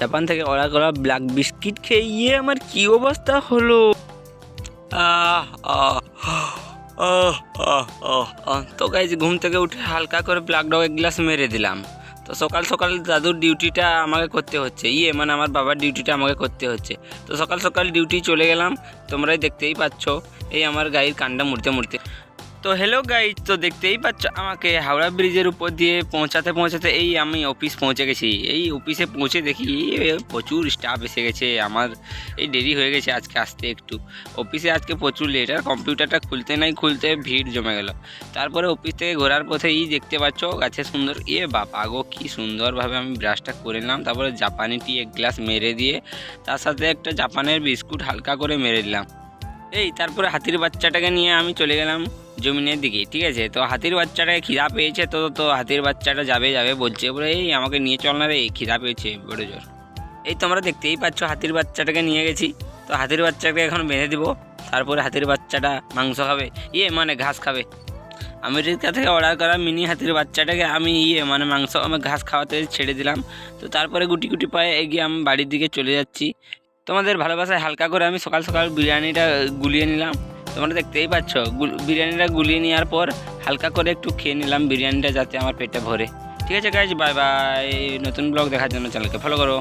Japan থেকে order করা black biscuit খেয়ে ইয়ে আমার কি অবস্থা হলো? আহ। তো গাইজ ঘুম থেকে উঠে হালকা করে ব্ল্যাক ডগ এক গ্লাস মেরে দিলাম। তো সকাল সকাল দাদুর ডিউটিটা আমাকে করতে হচ্ছে। ইয়ে মানে আমার বাবার ডিউটিটা আমাকে করতে হচ্ছে। তো সকাল সকাল ডিউটি চলে গেলাম। তোমরাই দেখতেই পাচ্ছ, এই আমার গাড়ির কান্ডা মুড়তে মুড়তে। তো হ্যালো গাইজ তো দেখতেই পাচ্ছ আমাকে হাওড়া ব্রিজের উপর দিয়ে পৌঁছাতে পৌঁছাতে এই আমি অফিস পৌঁছে গেছি। এই অফিসে পৌঁছে দেখি প্রচুর স্টাফ এসে গেছে, আমার এই দেরি হয়ে গেছে আজকে আসতে একটু। অফিসে আজকে প্রচুর লেট আর কম্পিউটারটা খুলতে নাই খুলতে ভিড় জমে গেল। তারপরে অফিস থেকে ঘোরার পথে এই দেখতে পাচ্ছ গাছে সুন্দর, এ বাবা গো, কী সুন্দরভাবে আমি ব্রাশটা করে নিলাম, তারপরে জাপানি টি এক গ্লাস মেরে দিয়ে তার সাথে একটা জাপানের বিস্কুট হালকা করে মেরে দিলাম। এই তারপরে হাতির বাচ্চাটাকে নিয়ে আমি চলে গেলাম। জমিনের দিকে ঠিক আছে? তো হাতির বাচ্চাটাকে খিদা পেয়েছে তো তো হাতির বাচ্চাটা যাবে যাবে বলছে, বলে, এই, আমাকে নিয়ে চল না রে, খিদা পেয়েছে, বড় জোর। এই তোমরা দেখতেই পাচ্ছ হাতির বাচ্চাটাকে নিয়ে গেছি। তো হাতির বাচ্চাকে এখন বেঁধে দিব, তারপরে হাতির বাচ্চাটা মাংস খাবে ইয়ে মানে ঘাস খাবে। আমেরিকা থেকে অর্ডার করা মিনি হাতির বাচ্চাটাকে আমি ইয়ে মানে মাংস, আমি ঘাস খাওয়াতে ছেড়ে দিলাম। তো তারপরে গুটি গুটি পায়ে এগিয়ে আমি বাড়ির দিকে চলে যাচ্ছি। তোমাদের ভালোবাসায় হালকা করে আমি সকাল সকাল বিরিয়ানিটা গুলিয়ে নিলাম। তোমরা দেখতেই পাচ্ছ বিরিয়ানিটা গুলিয়ে নেওয়ার পর হালকা করে একটু খেয়ে নিলাম বিরিয়ানিটা যাতে আমার পেটটা ভরে। ঠিক আছে গাইজ বাই বাই নতুন ব্লগ দেখার জন্য চ্যানেলকে ফলো করো।